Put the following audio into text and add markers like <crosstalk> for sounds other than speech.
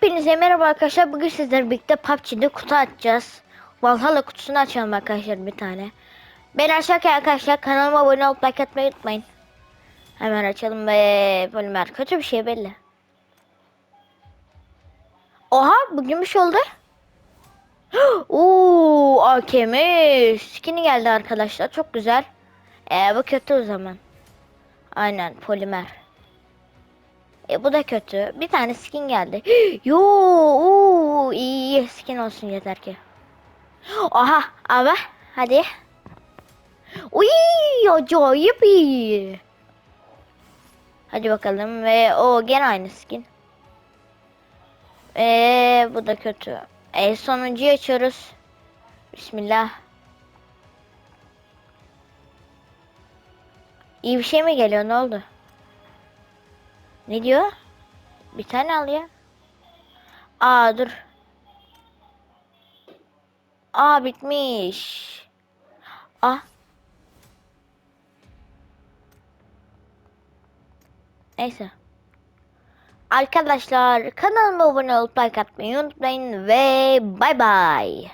Hepinize merhaba arkadaşlar. Bugün sizlerle birlikte PUBG'de kutu açacağız. Valhalla kutusunu açalım arkadaşlar bir tane. Ben açarken arkadaşlar kanalıma abone olup like atmayı unutmayın. Hemen açalım ve polimer. Kötü bir şey belli. Oha bugün bir şey oldu. <gasps> Uuu AKM skin'i geldi arkadaşlar. Çok güzel. Ee, bu kötü o zaman. Aynen polimer. E bu da kötü. Bir tane skin geldi. <gasps> Yo, oo, iyi, skin olsun yeter ki. Aha, abi hadi. Uy, acayip iyi. Hadi bakalım ve o gene aynı skin. Eee bu da kötü. E sonuncuyu açıyoruz. Bismillah. İyi bir şey mi geliyor? Ne oldu? Ne diyor? Bir tane al ya. Aa dur. Aa bitmiş. Ah. Neyse. Arkadaşlar kanalıma abone olup like atmayı unutmayın ve bay bay.